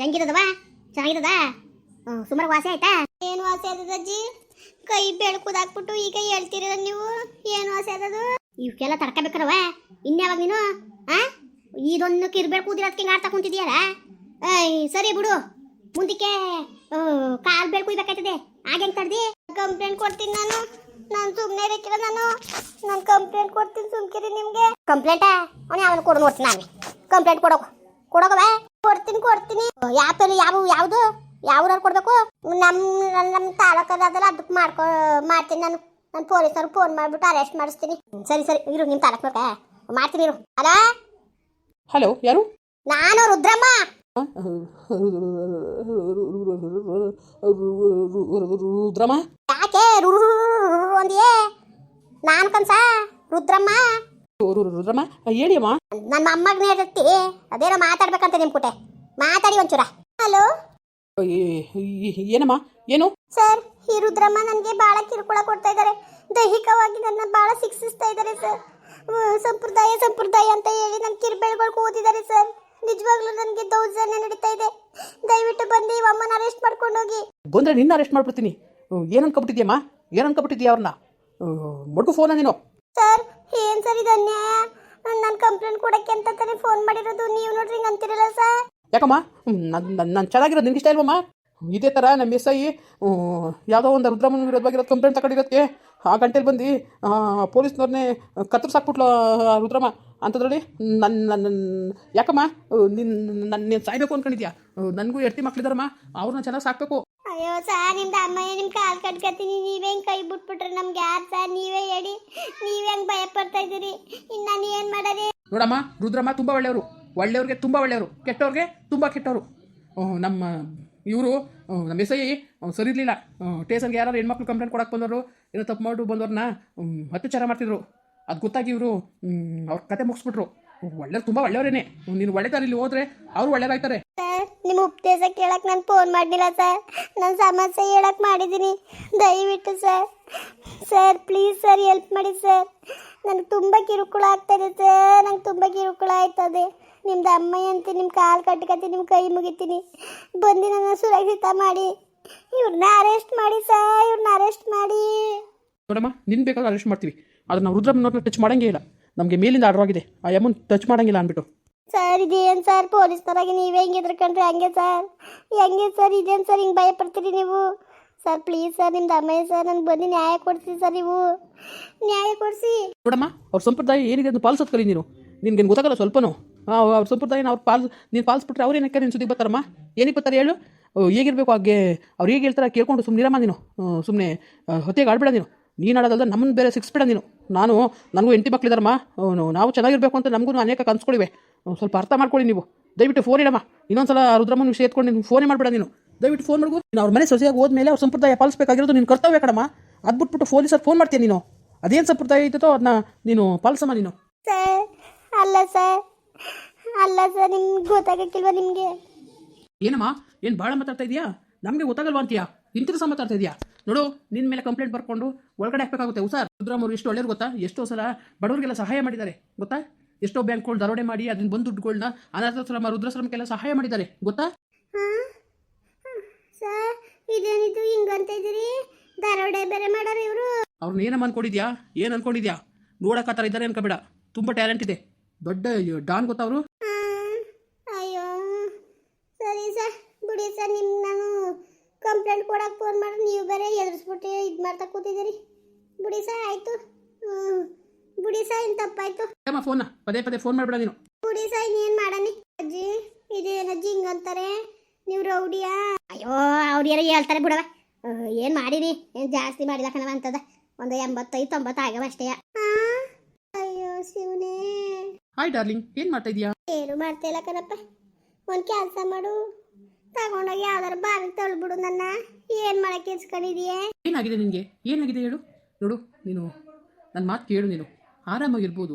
ಹೆಂಗಿರೋದವ ಚೆನ್ನಾಗಿರದ ಸುಮಾರು ವಾಸಿ ಆಯ್ತಾ? ಏನು ವಾಸಿ ಆದದ ಅಜ್ಜಿ? ಕೈ ಬೆಳ್ಕುದಾಕ್ಬಿಟ್ಟು ಈಗ ಹೇಳ್ತೀರ ನೀವು? ಏನು ವಾಸಿ ಆದದು? ಇವಕ್ಕೆಲ್ಲ ತಡ್ಕೋಬೇಕರವ ಇನ್ಯಾವಾಗ ನೀನು? ಆ? ಇದೊಂದು ಕಿರ್ಬೇಡ್ ಕೂದಿರೋದಕ್ಕೆ ಹಿಂಗೆ ಆಡ್ತಾ ಕುಂತಿದ್ಯಾರ? ಏಯ್ ಸರಿ ಬಿಡು. ಮುಂದಕ್ಕೆ ಕಾಲ್ ಬೇಡ್ ಕುಯ್ಬೇಕಾಯ್ತದೆ. ಹಾಗೆ ಹೆಂಗ್ ತಡ್ದಿ? ಕಂಪ್ಲೇಂಟ್ ಕೊಡ್ತೀನಿ ನಾನು. ನಾನು ಸುಮ್ಮನೆ ಇರಕ್ಕಿಲ್ಲ ನಾನು. ನಾನು ಕಂಪ್ಲೇಂಟ್ ಕೊಡ್ತೀನಿ ಸುಮ್ಕಿರಿ ನಿಮಗೆ. ಕಂಪ್ಲೇಂಟಾ? ಅವನು ಯಾವನು ಕೊಡು ನೋಡ್ತೀನಿ ನಾನು. ಕಂಪ್ಲೇಂಟ್ ಕೊಡೋಕು ಕೊಡೋಕವ ಕೊಡ್ತೀನಿ ಕೊಡ್ತೀನಿ. ಯಾಪಲ್ಲಿ ಯಾವ ಯಾವುದು? ಯಾವ ಕೊಡ್ಬೇಕು? ನಮ್ಮ ನಮ್ಮ ತಾಲೂಕದ ಅದು ಅದಕ್ಕೆ ಮಾಡ್ಕೊ ಮಾಡ್ತೀನಿ ನಾನು. ನಾನು ಪೊಲೀಸರು ಫೋನ್ ಮಾಡ್ಬಿಟ್ಟು ಅರೆಸ್ಟ್ ಮಾಡಿಸ್ತೀನಿ. ಸರಿ ಸರಿ. ಇರು ನಿಮ್ಮ ತಾಲೂಕ್ ಮಾಡ್ತೀನಿ ಇರು. ಅಲ್ಲ ಹಲೋ ಯಾರು? ನಾನು ರುದ್ರಮ್ಮ. ರುದ್ರಮ್ಮ? ಯಾಕೆ? ರು- ಅಂದಿಯೇ? ನಾನು ಕನ್ಸ? ರುದ್ರಮ್ಮ? ರುದ್ರಮ್ಮ. ಹೇಳಿಯಮ್ಮ. ನನ್ನ ಮೊಮ್ಮಗನೇ ಇರತ್ತಿ. ಅದೇನೋ ಮಾತಾಡ್ಬೇಕಂತ ನಿಮ್ ಕುಟೆ. ಮಾತಾಡಿ ಒಂಚೂರ. ಹಲೋ? ಏನಮ್ಮ? ಏನು? ಸರ್ ಈ ರುದ್ರಮ್ಮ ನನಗೆ ಬಹಳ ಕಿರುಕುಳ ಕೊಡ್ತಾ ಇದ್ದಾರೆ ದೈಹಿಕವಾಗಿ ನನ್ನ ಬಹಳ ಶಿಕ್ಷಿಸ್ತಾ ಇದ್ದಾರೆ ಸರ್. ಸಂಪ್ರದಾಯ ಸಂಪ್ರದಾಯ ಅಂತ ಹೇಳಿ ನನ್ನ ಕಿರುಬೆಳೆಗಳು ಓದಿದ್ದಾರೆ ಸರ್. ನಿಜವಾಗ್ಲೂ ನನಗೆ ದೌರ್ಜನ್ಯ ನಡೀತಾ ಇದೆ. ದಯವಿಟ್ಟು ಬಂದು ಈ ಅಮ್ಮನ ಅರೆಸ್ಟ್ ಮಾಡ್ಕೊಂಡು ಹೋಗಿ. ಬಂದರೆ ನಿನ್ನ ಅರೆಸ್ಟ್ ಮಾಡ್ಬಿಡ್ತೀನಿ. ಏನು ಅನ್ಕೊಬಿಟ್ಟಿದ್ಯಮ್ಮ? ಏನು ಅನ್ಕೊಬಿಟ್ಟಿದ್ಯಾ ಅವ್ರನ್ನ? ಮಡ್ಗು ಫೋನ ನೀನು? ಸರ್ ಏನ್ ಸರ್ ಇದು ಅನ್ಯಾಯ? ನಾನು ಕಂಪ್ಲೇಂಟ್ ಕೊಡಕ್ಕೆ ಅಂತ ತಾನೇ ಫೋನ್ ಮಾಡಿರೋದು. ನೀವು ನೋಡ್ರಿ ಹಿಂಗೆ ಅಂತಿರಲ್ಲ ಸರ್. ಯಾಕಮ್ಮ? ನನ್ನ ನಾನು ಚೆನ್ನಾಗಿರೋದು ನಿನ್ಗೆ ಇಷ್ಟ ಇಲ್ವಮ್ಮ? ಇದೇ ಥರ ನಮ್ಮ ಎಸ್ ಐ ಯಾವುದೋ ಒಂದು ರುದ್ರಮ್ಮನ ವಿರೋಧವಾಗಿರೋದು ಕಂಪ್ಲೇಂಟ್ ತಗೊಂಡಿರೋದಕ್ಕೆ ಆ ಗಂಟೆಲಿ ಬಂದು ಪೊಲೀಸ್ನವ್ರನ್ನೇ ಕತ್ತರಿಸಾಕ್ಬಿಟ್ಲು ಆ, ರುದ್ರಮ್ಮ ಅಂಥದ್ರಲ್ಲಿ ನನ್ನ ನನ್ನ ಯಾಕಮ್ಮ? ನಿನ್ನ ನನ್ನ ನೀನು ಸಾಯ್ಬೇಕು ಅನ್ಕೊಂಡಿದ್ಯಾ? ನನಗೂ ಎಡ್ತಿ ಮಕ್ಳಿದಾರಮ್ಮ, ಅವ್ರನ್ನ ಚೆನ್ನಾಗಿ ಸಾಕ್ಬೇಕು. ಅಯ್ಯೋ ಸರ್ ನಿಮ್ದು ಅಮ್ಮಯ್ಯ ನಿಮ್ಮ ಕಾಲ್ ಕಟ್ಕತೀನಿ. ನೀವೇ ಹೆಂಗ್ ಕೈ ಬಿಟ್ಬಿಟ್ರೆ ನಮ್ಗೆ? ಯಾರು ಸರ್? ನೀವೇ ಹೇಳಿ. ನೀವೇ ಹೆಂಗ್ ಭಯ ಪಡ್ತಾ ಇದ್ದೀರಿ? ಇನ್ನು ನಾನು ಏನ್ ಮಾಡರಿ ನೋಡಮ್ಮ ರುದ್ರಮ್ಮ ತುಂಬ ಒಳ್ಳೆಯವರು. ಒಳ್ಳೆಯವ್ರಿಗೆ ತುಂಬ ಒಳ್ಳೆಯವರು. ಕೆಟ್ಟವ್ರಿಗೆ ತುಂಬ ಕೆಟ್ಟವರು. ನಮ್ಮ ಇವರು ನಮ್ಮ ಎಸ್ ಐ ಸರಿ ಇರಲಿಲ್ಲ. ಟೇಸನ್ಗೆ ಯಾರು ಹೆಣ್ಮಕ್ಳು ಕಂಪ್ಲೇಂಟ್ ಕೊಡಕ್ಕೆ ಬಂದವರು ಏನೋ ತಪ್ಪು ಮಾಡಿ ಬಂದವ್ರನ್ನ ಅತ್ಯಾಚಾರ ಮಾಡ್ತಿದ್ರು. ಅದು ಗೊತ್ತಾಗಿ ಇವರು ಅವ್ರ ಕತೆ ಮುಗಿಸ್ಬಿಟ್ರು. ಒಳ್ಳೆಯವ್ರು ತುಂಬ ಒಳ್ಳೆಯವರೇನೆ. ನೀನು ಒಳ್ಳೆ ಇಲ್ಲಿ ಹೋದ್ರೆ ಅವರು ಒಳ್ಳೇದಾಗ್ತಾರೆ ಸರ್ ನಿಮ್ಮ ಉಪದೇಶ ಕೇಳಕ್ಕೆ ನಾನು ಫೋನ್ ಮಾಡಲಿಲ್ಲ ಸರ್ ನನ್ನ ಸಮಸ್ಯೆ ಹೇಳಕ್ಕೆ ಮಾಡಿದ್ದೀನಿ ದಯವಿಟ್ಟು sir sir please sir help ಮಾಡಿ ಸರ್ ನನಗೆ ತುಂಬ ಕಿರುಕುಳ ಆಗ್ತಾಯಿದೆ ಸರ್ ನಂಗೆ ತುಂಬ ಕಿರುಕುಳ ಆಯ್ತದೆ. ನಿಮ್ದು ಅಮ್ಮ ಅಂತ ನಿಮ್ಮ ಕಾಲು ಕಟ್ಕತ್ತೀನಿ ನಿಮ್ಮ ಕೈ ಮುಗಿತೀನಿ. ಬಂದು ನನ್ನ ಸುರಕ್ಷಿತ ಮಾಡಿ. ಇವ್ರನ್ನ ಅರೆಸ್ಟ್ ಮಾಡಿ ಸರ್ ಇವ್ರನ್ನ ಅರೆಸ್ಟ್ ಮಾಡಿ. ನೋಡಮ್ಮ ನಿನ್ನ ಬೇಕಾದ್ರೆ ಅರೆಸ್ಟ್ ಮಾಡ್ತೀವಿ. ಆದರೆ ನಾವು ರುದ್ರಮ್ಮನವ್ರನ್ನ ಟಚ್ ಮಾಡಂಗೇ ಇಲ್ಲ. ನಮಗೆ ಮೇಲಿಂದ ಆರ್ಡರ್ ಆಗಿದೆ. ಆ ಯಮನ್ ಟಚ್ ಮಾಡಂಗಿಲ್ಲ ಅಂದ್ಬಿಟ್ಟು. ಸರ್, ಇದೇನು ಸರ್? ಪೊಲೀಸ್ನವರಾಗಿ ನೀವೇ ಹಿಂಗೆ ಎದ್ರಕೊಂಡ್ರೆ ಹಂಗೆ ಸರ್? ಹೆಂಗೆ ಸರ್? ಇದೇನು ಸರ್ ಹಿಂಗೆ ಭಯ ಪಡ್ತೀರಿ ನೀವು? ಸರ್, ಪ್ಲೀಸ್ ಸರ್, ನಿಮ್ದು ಅಮ್ಮಯ್ಯ ಸರ್ ನನಗೆ ಬಂದು ನ್ಯಾಯ ಕೊಡಿಸಿ ಸರ್ ನೀವು. ನ್ಯಾಯ ಕೊಡಿಸಿ. ನೋಡಮ್ಮ, ಅವ್ರ ಸಂಪ್ರದಾಯ ಏನಿದೆ ಅಂತ ಪಾಲಿಸೋದು ಕಲಿ ನೀನು. ನಿನ್ಗೆ ಗೊತ್ತಾಗಲ್ಲ ಸ್ವಲ್ಪನೂ? ಅವ್ರ ಸಂಪ್ರದಾಯನ ಅವ್ರು ಪಾಲ್ ನೀನು ಪಾಲಿಸ್ಬಿಟ್ರೆ ಅವ್ರು ಏನಕ್ಕೆ ನಿನ್ನ ಸುದ್ದಿಗೆ ಬರ್ತಾರಮ್ಮ? ಏನಕ್ಕೆ ಬರ್ತಾರೆ ಹೇಳು? ಹೇಗಿರಬೇಕು ಹೇಗಿರ್ಬೇಕು ಹಾಗೆ ಅವ್ರು ಹೇಗೆ ಹೇಳ್ತಾರೆ ಕೇಳ್ಕೊಂಡು ಸುಮ್ಮನಿರಮ್ಮ ನೀನು. ಸುಮ್ಮನೆ ಹೊತ್ತಿಗೆ ಆಡ್ಬೇಡ ನೀನು. ನೀನು ಆಡೋದಲ್ಲ ನಮ್ಮನ್ನು ಬೇರೆ ಸಿಕ್ಸ್ಬೇಡ ನೀನು. ನಾನು ನನಗೂ ಎಂಟಿ ಮಕ್ಕಳಿದಾರಮ್ಮ ಅವನು ನಾವು ಚೆನ್ನಾಗಿರಬೇಕು ಅಂತ ನಮಗೂ ಅನೇಕ ಕನ್ಸ್ಕೊಳ್ಳಿವೆ ಅಹ್, ಸ್ವಲ್ಪ ಅರ್ಥ ಮಾಡ್ಕೊಳ್ಳಿ ನೀವು. ದಯವಿಟ್ಟು ಫೋನ್ ಇಡಮ್ಮ. ಇನ್ನೊಂದ್ಸಲ ರುದ್ರಮ್ಮನ ವಿಷಯ ಎತ್ಕೊಂಡು ನೀನು ಫೋನೇ ಮಾಡಬೇಡ ನೀನು. ದಯವಿಟ್ಟು ಫೋನ್ ಮಾಡ್ಬೋದು ನೀನು ಅವ್ರ ಮನೆ ಸೊಸೆಯಾಗಿ ಹೋದ್ಮೇಲೆ ಅವ್ರ ಸಂಪ್ರದಾಯ ಪಾಲಿಸಬೇಕಾಗಿರೋದು ನೀನು ಕರ್ತವ್ಯ ಕಣಮ್ಮ. ಅದು ಬಿಟ್ಬಿಟ್ಟು ಪೊಲೀಸರು ಫೋನ್ ಮಾಡ್ತೀಯ ನೀನು? ಅದೇನು ಸಂಪ್ರದಾಯ ಇದ್ದೋ ಅದನ್ನ ನೀನು ಪಾಲಿಸಮ್ಮ ನೀನು. ಸರ್ ಅಲ್ಲ ಸರ್. ಅಲ್ಲ ಸರ್ ನಿಮ್ಗೆ ಗೊತ್ತಾಗಕ್ಕಿಲ್ವಾ ನಿಮಗೆ? ಏನಮ್ಮ? ಏನು ಭಾಳ ಮಾತಾಡ್ತಾ ಇದೆಯಾ? ನಮಗೆ ಗೊತ್ತಾಗಲ್ವಾ ಅಂತೀಯಾ? ಇಂತಿರು ಸಮಾತಾಡ್ತಾ ಮಾತಾಡ್ತಾ ಇದೆಯಾ? ನೋಡು ನಿನ್ನ ಮೇಲೆ ಕಂಪ್ಲೇಂಟ್ ಬರ್ಕೊಂಡು ಒಳಗಡೆ ಹಾಕಬೇಕಾಗುತ್ತೆ ರುದ್ರಾಮ್ ಅವರು ಎಷ್ಟು ಒಳ್ಳೆಯವ್ರು ಗೊತ್ತಾ? ಎಷ್ಟೋ ಸಲ ಬಡವರಿಗೆಲ್ಲ ಸಹಾಯ ಮಾಡಿದ್ದಾರೆ. ಗೊತ್ತಾ? ಎಷ್ಟೋ ಬ್ಯಾಂಕ್ಗಳು ದರೋಡೆ ಮಾಡಿ ಅದನ್ನ ಬಂದು ದುಡ್ಡುಗಳನ್ನ ಅನಾಥಾಶ್ರಮ ರುದ್ರಾಶ್ರಮಕ್ಕೆಲ್ಲ ಸಹಾಯ ಮಾಡಿದ್ದಾರೆ. ಗೊತ್ತಾ? ಇದೇನಿದು? ಹಿಂಗಂತ ಇದ್ದೀರಿ? ದರೋಡೆ ಬೇರೆ ಮಾಡೋರು ಇವರು. ಅವ್ರನ್ನ ಏನಮ್ಮ ಅನ್ಕೊಂಡಿದ್ಯಾ? ಏನು ಅನ್ಕೊಂಡಿದ್ಯಾ? ನೋಡಕ್ಕೆ ಆ ಥರ ಇದ್ದಾರೆ ಅನ್ಕೋಬೇಡ. ತುಂಬ ಟ್ಯಾಲೆಂಟ್ ಇದೆ. ದೊಡ್ಡ ಡಾನ್ ಗೊತ್ತಾ ಅವರು ಆ, ಅಯ್ಯೋ ಸರಿ ಸರ್ ಬಿಡಿ ಸರ್ ನಿಮ್ಗೆ ನಾನು ಕಂಪ್ಲೇಂಟ್ ಕೊಡಕ್ಕೆ ಫೋನ್ ಮಾಡಿ ನೀವು ಬೇರೆ ಎದುರಿಸ್ಬಿಟ್ಟು ಇದು ಮಾಡ್ತಾ ಕೂತಿದ್ದೀರಿ. ಬಿಡಿ ಸಾ ಆಯಿತು. ಹ್ಞೂ ಬಿಡಿ ಸಾ ಇನ್ನು ತಪ್ಪಾಯ್ತು. ಅಮ್ಮ ಫೋನ್ ಪದೇ ಪದೇ ಫೋನ್ ಮಾಡಬೇಡ ನೀನು. ಬಿಡಿ ಸರ್ ಇನ್ನೇನು ಮಾಡನಿ ಅಜ್ಜಿ ಇದೇನಜ್ಜಿ ಹಿಂಗಂತಾರೆ ನೀವು ರೌಡಿಯಾ? ಅಯ್ಯೋ ಅವ್ರು ಯಾರೋ ಹೇಳ್ತಾರೆ ಬಿಡವ ಏನು ಮಾಡಿರಿ? ಏನು ಜಾಸ್ತಿ ಮಾಡಿದ ಕಣವ ಅಂತದ. ಒಂದು ಎಂಬತ್ತೈದು ತೊಂಬತ್ತು ಆಗವ ಅಷ್ಟೇ. ಅಯ್ಯೋ ಶಿವನೇ. ಹಾಯ್ ಡಾರ್ಲಿಂಗ್ ಏನು ಮಾಡ್ತಾ ಇದೀಯಾ? ಏನು ಮಾಡ್ತಿಲ್ಲ ಕಣಪ್ಪ. ಒಂದು ಕೆಲಸ ಮಾಡು. ತಗೊಂಡೋಗಿ ಯಾವ್ದಾರು ಬಾರಿ ತಳ್ಬಿಡು ನನ್ನ. ಏನು ಮಾಡಕ್ಕೆ ಇಸ್ಕೊಂಡಿದೀಯ ಏನಾಗಿದೆ ನಿನಗೆ? ಏನಾಗಿದೆ ಹೇಳು? ನೋಡು ನೀನು ನನ್ನ ಮಾತು ಕೇಳು ನೀನು. ಆರಾಮಾಗಿರ್ಬೋದು.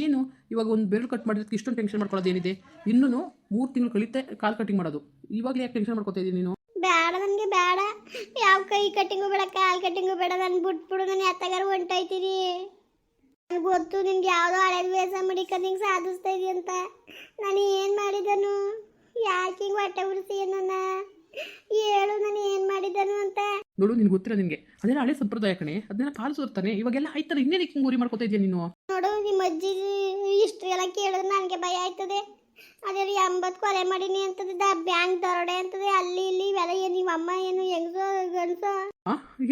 ಏನು ಇವಾಗ ಒಂದು ಬೆರಳು ಕಟ್ ಮಾಡಿದ್ದಕ್ಕೆ ಇಷ್ಟೊಂದು ಟೆನ್ಷನ್ ಮಾಡ್ಕೊಳ್ಳೋದು ಏನಿದೆ ಇನ್ನೂ ಮೂರು ತಿಂಗಳು ಕಳಿತೆ ಕಾಲ್ ಕಟಿಂಗ್ ಮಾಡೋದು. ಇವಾಗಲೇ ಯಾಕೆ ಟೆನ್ಷನ್ ಮಾಡ್ಕೊತಾ ಇದ್ದೀನಿ ನೀನು? ಬೇಡ ನನಗೆ ಬೇಡ. ಯಾವ ಕೈ ಕಟ್ಟಿಂಗು ಬೇಡ ಕಾಲು ಕಟ್ಟಿಂಗು ಬೇಡ ನಾನು ಬಿಟ್ಬಿಡು ನಾನು ಎತ್ತಗಾರ ಹೊಂಟೋಯ್ತೀನಿ. ನನಗೆ ಗೊತ್ತು ನಿನ್ಗೆ ಯಾವುದೋ ಹಳೆ ವೇಸ ಮಡಿಕ ನಿಂಗೆ ಸಾಧಿಸ್ತಾ ಅಂತ. ನಾನು ಏನು ಮಾಡಿದನು? ಯಾಕೆ ಹೊಟ್ಟೆ ಉರಿಸಿ ನನ್ನ ಹೇಳು ನಾನು ಏನು ಮಾಡಿದನು ಅಂತ. ನೋಡು ನಿನ್ಗೆ ಗೊತ್ತಿಲ್ಲ ನಿನ್ಗೆ. ಅದೇ ಹಳೆ ಸಂಪ್ರದಾಯ ಕಣೆ. ಅದನ್ನ ಪಾಲಿಸೋರ್ತಾನೆ ಇವಾಗೆಲ್ಲ ಆಯ್ತಲ್ಲ ಇನ್ನೇನಕ್ಕೆ ಹಿಂಗೆ ಗುರಿ ಮಾಡ್ಕೊತಾ ಇದೆಯಾ ನೀನು? ನೋಡು ನಿಮ್ಮ ಅಜ್ಜಿ ಇಷ್ಟು ಎಲ್ಲ ಕೇಳಿದ್ರೆ ನನಗೆ ಭಯ ಆಯ್ತದೆ. ಅದೇ ರೀ ಎಂಬತ್ತು ಕೊಲೆ ಮಾಡೀನಿ ಅಂತದ ಬ್ಯಾಂಕ್ ದರೋಡೆ ಅಂತದೆ. ಅಲ್ಲಿ ಇಲ್ಲಿ ಇವೆಲ್ಲ ಏನು ನಿಮ್ಮ ಅಮ್ಮ ಏನು ಹೆಂಗಸೋ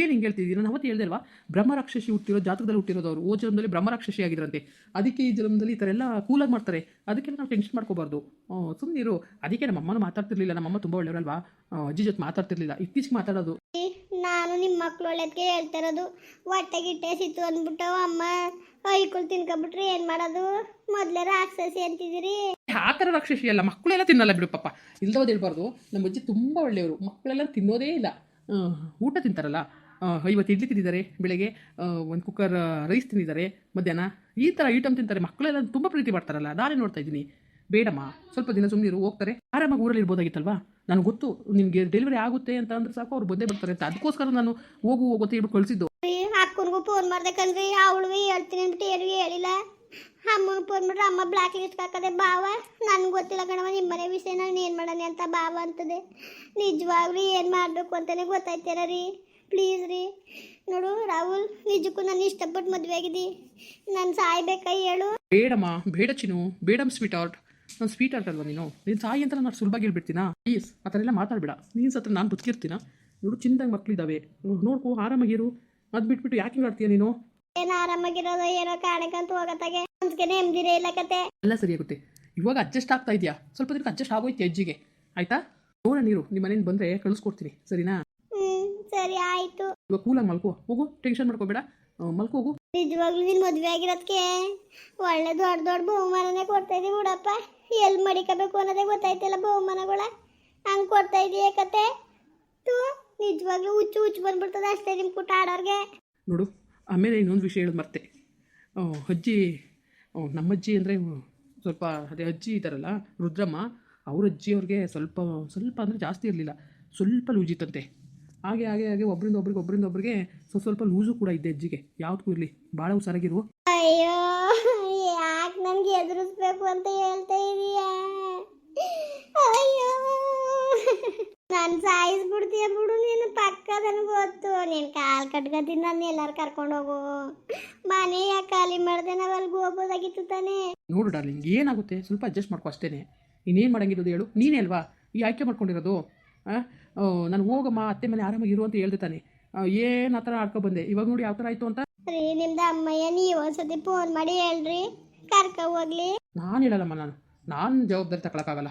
ಏನು ಹಿಂಗೆ ಹೇಳ್ತಿದ್ದೀನಿ ನಾನು ಅವತ್ತು ಹೇಳ್ದೆ ಅಲ್ವಾ? ಬ್ರಹ್ಮರಾಕ್ಷಸಿ ಹುಟ್ಟಿರೋ ಜಾತಕದಲ್ಲಿ ಹುಟ್ಟಿರೋದು ಅವರು ಓ ಜನ್ಮದಲ್ಲಿ ಬ್ರಹ್ಮರಾಕ್ಷಸಿ ಆಗಿದ್ರಂತೆ. ಅದಕ್ಕೆ ಈ ಜನ್ಮದಲ್ಲಿ ಈ ಥರ ಎಲ್ಲ ಕೂಲಾಗಿ ಮಾಡ್ತಾರೆ. ಅದಕ್ಕೆಲ್ಲ ನಾವು ಟೆನ್ಷನ್ ಮಾಡ್ಕೋಬಾರ್ದು. ಸುಮ್ಮನಿರು ಅದಕ್ಕೆ ನಮ್ಮ ಅಮ್ಮನ ಮಾತಾಡ್ತಿರ್ಲಿಲ್ಲ. ನಮ್ಮಮ್ಮ ತುಂಬ ಒಳ್ಳೆಯವರಲ್ವಾ? ಅಜ್ಜಿ ಜೊತೆ ಮಾತಾಡ್ತಿರ್ಲಿಲ್ಲ. ಇತ್ತೀಚೆಗೆ ಮಾತಾಡೋದು. ನಾನು ನಿಮ್ಮ ಮಕ್ಳು ಒಳ್ಳೆದಕ್ಕೆ ಹೇಳ್ತಾ ಇರೋದು. ಹೊಟ್ಟೆ ಗಿಟ್ಟೆ ಸಿತ್ತು ಅಂದ್ಬಿಟ್ಟು ಅಮ್ಮ ಐಕುಲ್ ತಿನ್ಕೊಂಬಿಟ್ರಿ ಏನು ಮಾಡೋದು? ಮೊದಲೇ ರಾಕ್ಷಸಿ ಅಂತಿದ್ದೀರಿ. ಆ ಥರ ರಾಕ್ಷಸಿ ಅಲ್ಲ. ಮಕ್ಕಳೆಲ್ಲ ತಿನ್ನಲ್ಲ ಬಿಡು ಪಾಪ. ಇಲ್ದೋದು ಹೇಳ್ಬಾರ್ದು. ನಮ್ಮ ಅಜ್ಜಿ ತುಂಬ ಒಳ್ಳೆಯವರು. ಮಕ್ಕಳೆಲ್ಲ ತಿನ್ನೋದೇ ಇಲ್ಲ. ಊಟ ತಿಂತಾರಲ್ಲ. ಇವತ್ತು ಇಡ್ಲಿ ತಿಂದಿದ್ದಾರೆ ಬೆಳಗ್ಗೆ. ಒಂದು ಕುಕ್ಕರ್ ರೈಸ್ ತಿಂದಿದ್ದಾರೆ ಮಧ್ಯಾಹ್ನ. ಈ ಥರ ಐಟಮ್ ತಿಂತಾರೆ. ಮಕ್ಕಳೆಲ್ಲ ತುಂಬ ಪ್ರೀತಿ ಮಾಡ್ತಾರಲ್ಲ. ನಾನೇ ನೋಡ್ತಾ ಇದ್ದೀನಿ. ಬೇಡಮ್ಮ. ಸ್ವಲ್ಪ ದಿನ ಸುಮ್ಮನಿರು ಹೋಗ್ತಾರೆ. ಆರಾಮಾಗಿ ಊರಲ್ಲಿ ಇರ್ಬೋದಾಗಿತ್ತಲ್ವಾ? ನನಗೆ ಗೊತ್ತು. ನಿಮಗೆ ಡೆಲಿವರಿ ಆಗುತ್ತೆ ಅಂತ ಅಂದ್ರೆ ಸಾಕು, ಅವ್ರು ಬಂದೇ ಬರ್ತಾರೆ ಅಂತ. ಅದಕ್ಕೋಸ್ಕರ ನಾನು ಹೋಗು ಹೋಗುತ್ತೆ ಹೇಳ್ಬಿಟ್ಟು ಕಳಿಸಿದ್ದು. ಅಕ್ಕನಿಗೂ ಫೋನ್ ಮಾಡ್ಬೇಕಂದ್ರಿ ಅವಳು ಹೇಳ್ತೀನಿ ಅಂದ್ಬಿಟ್ಟು ಹೇಳಿ ಹೇಳಿಲ್ಲ. ಅಮ್ಮನಿಗೆ ಫೋನ್ ಮಾಡ್ರೆ, ಅಮ್ಮ ಬ್ಲ್ಯಾಕ್ ಲಿಸ್ಟ್ ಹಾಕದೆ, ಬಾವ, ನನಗೆ ಗೊತ್ತಿಲ್ಲ ಕಣವ ನಿಮ್ಮನೆ ವಿಷಯ ನಾನು ಏನು ಮಾಡೋಣ ಅಂತ ಬಾವ ಅಂತದೆ. ನಿಜವಾಗ್ಲೂ ಏನು ಮಾಡಬೇಕು ಅಂತಲೇ ಗೊತ್ತಾಯ್ತೀರ ರೀ? ಪ್ಲೀಸ್ ರೀ. ನೋಡು, ರಾಹುಲ್, ನಿಜಕ್ಕೂ ನಾನು ಇಷ್ಟಪಟ್ಟು ಮದುವೆ ಆಗಿದ್ದಿ. ನಾನು ಸಾಯ್ಬೇಕಾ ಹೇಳು? ಬೇಡಮ್ಮ, ಬೇಡ ಚಿನ್ನು. ಬೇಡಮ್ ಸ್ವೀಟ್ ಆರ್ಟ್ ನಾನು ಸ್ವೀಟ್ ಆರ್ಟ್ ಅಲ್ವಾ ನೀನು? ನೀನು ಸಾಯಿ ಅಂತ ನಾನು ಸುಲಭವಾಗಿ ಹೇಳ್ಬಿಡ್ತೀನಾ? ಪ್ಲೀಸ್ ಆ ಥರ ಎಲ್ಲ ಮಾತಾಡಬೇಡ. ನೀನು ಸತ್ರ ನಾನು ಬದುಕಿರ್ತೀನ ನೋಡು ಚಿಂದಾಗ ಮಕ್ಕಳಿದ್ದಾವೆ ನೋಡ್ಕೋ ಆರಾಮಾಗಿರು ಅದು ಬಿಟ್ಬಿಟ್ಟು ಯಾಕೆ ಮಾಡ್ತೀಯ ನೀನು? ಏನು ಆರಾಮಾಗಿರೋದು? ಏನೋ ಕಾಣಕಂತ ಹೋಗತ್ತಾಗೆ. ಅನ್ಸ್ಕೆ ನೆಮ್ಮದಿರೇ ಇಲ್ಲ ಕತೆ. ಎಲ್ಲ ಸರಿಯಾಗುತ್ತೆ ಇವಾಗ ಅಡ್ಜಸ್ಟ್ ಆಗ್ತಾ ಇದೆಯಾ? ಸ್ವಲ್ಪ ದಿನಕ್ಕೆ ಅಡ್ಜಸ್ಟ್ ಆಗೋಯ್ತು ಅಜ್ಜಿಗೆ. ಆಯ್ತಾ? ನೋಡೋಣ ನೀರು. ನಿಮ್ಮ ಮನೇಲಿ ಬಂದ್ರೆ ಕಳಿಸ್ಕೊಡ್ತೀನಿ. ಸರಿನಾ? ಹ್ಮ್ ಸರಿ ಆಯ್ತು. ಇವಾಗ ಕೂಲಾಗಿ ಮಲ್ಕೋ. ಹೋಗು. ಟೆನ್ಷನ್ ಮಾಡ್ಕೋಬೇಡ. ಮಲ್ಕೋ ಹೋಗು. ನಿಜವಾಗ್ಲೂ ನಿನ್ ಮದ್ವೆ ಆಗಿರೋದಕ್ಕೆ ಒಳ್ಳೆ ದೊಡ್ಡ ದೊಡ್ಡ ಬಹುಮಾನನೇ ಕೊಡ್ತಾ ಇದೀವಿ ಬಿಡಪ್ಪ. ಎಲ್ಲಿ ಮಡಿಕೋಬೇಕು ಅನ್ನೋದೇ ಗೊತ್ತಾಯ್ತಿಲ್ಲ ಬಹುಮಾನಗಳ. ಹಂಗ್ ಕೊಡ್ತಾ ಇದೀಯ ಕತೆ? ತೂ ನಿಜವಾಗ್ಲೂ ಹುಚ್ಚು ಹುಚ್ಚು ಬಂದ್ಬಿಡ್ತದೆ ಅಷ್ಟೇ ನಿಮ್ ಪುಟ್ಟ ಆಡೋರ್ಗೆ. ನೋಡು ಆಮೇಲೆ ಇನ್ನೊಂದು ವಿಷಯ ಹೇಳೋದು ಮರ್ತೆ. ಅಜ್ಜಿ ನಮ್ಮಜ್ಜಿ ಅಂದರೆ ಸ್ವಲ್ಪ ಅದೇ ಅಜ್ಜಿ ಇದ್ದಾರಲ್ಲ ರುದ್ರಮ್ಮ, ಅವ್ರ ಅಜ್ಜಿ ಅವ್ರಿಗೆ ಸ್ವಲ್ಪ ಸ್ವಲ್ಪ ಅಂದರೆ ಜಾಸ್ತಿ ಇರಲಿಲ್ಲ. ಸ್ವಲ್ಪ ಲೂಜಿತ್ತಂತೆ ಹಾಗೆ ಹಾಗೆ ಹಾಗೆ ಒಬ್ಬರಿಂದ ಒಬ್ರಿಗೆ ಒಬ್ಬರಿಂದ ಒಬ್ರಿಗೆ ಸ್ವಲ್ಪ ಸ್ವಲ್ಪ ಲೂಸು ಕೂಡ ಇದ್ದೆ ಅಜ್ಜಿಗೆ. ಯಾವುದಕ್ಕೂ ಇರಲಿ ಭಾಳ ಹುಷಾರಾಗಿರು. ಅಯ್ಯೋ, ಯಾಕೆ ನನಗೆ ಎದುರಿಸ್ಬೇಕು ಅಂತ ಹೇಳ್ತಾ ಇದೀಯ? ಅಯ್ಯೋ. ನಾನು ಸಾಯಿಸ್ಬಿಡ್ತೀಯ ಬಿಡು ನೀನು ಪಕ್ಕ ನನಗೆ ಗೊತ್ತು. ನೀನು ಕಾಲು ಕಟ್ಕೊತೀನಿ ನಾನು ಎಲ್ಲಾರು ಕರ್ಕೊಂಡು ಹೋಗು. ಮನೆ ಯಾಕೆ ಖಾಲಿ ಮಾಡ್ದೆ ನಾವು ಅಲ್ಲಿಗೆ ಹೋಗ್ಬೋದಾಗಿತ್ತು ತಾನೇ. ನೋಡು ಡಾರ್ಲಿಂಗ್ ಏನಾಗುತ್ತೆ? ಸ್ವಲ್ಪ ಅಡ್ಜಸ್ಟ್ ಮಾಡ್ಕೊ ಅಷ್ಟೇ ಇನ್ನೇನು ಮಾಡಂಗಿರೋದು ಹೇಳು? ನೀನೇ ಅಲ್ವಾ? ಈ ಆಯ್ಕೆ ಮಾಡ್ಕೊಂಡಿರೋದು? ನಾನು ಹೋಗಮ್ಮ ಅತ್ತೆ ಮನೆ ಆರಾಮಾಗಿರು ಅಂತ ಹೇಳ್ದೆ ತಾನೆ. ಏನು ಆ ಥರ ಆಡ್ಕೊ ಬಂದೆ? ಇವಾಗ ನೋಡಿ ಯಾವ ಥರ ಆಯಿತು ಅಂತ? ರೀ ನಿಮ್ದು ಅಮ್ಮಯ್ಯ ನೀವು ಒಂದ್ಸತಿ ಫೋನ್ ಮಾಡಿ ಹೇಳ್ರಿ. ಕರ್ಕ ಹೋಗ್ಲಿ. ನಾನು ಹೇಳಲ್ಲಮ್ಮ ನಾನು. ನಾನು ಜವಾಬ್ದಾರಿ ತಗೊಳಕ್ಕಾಗಲ್ಲ.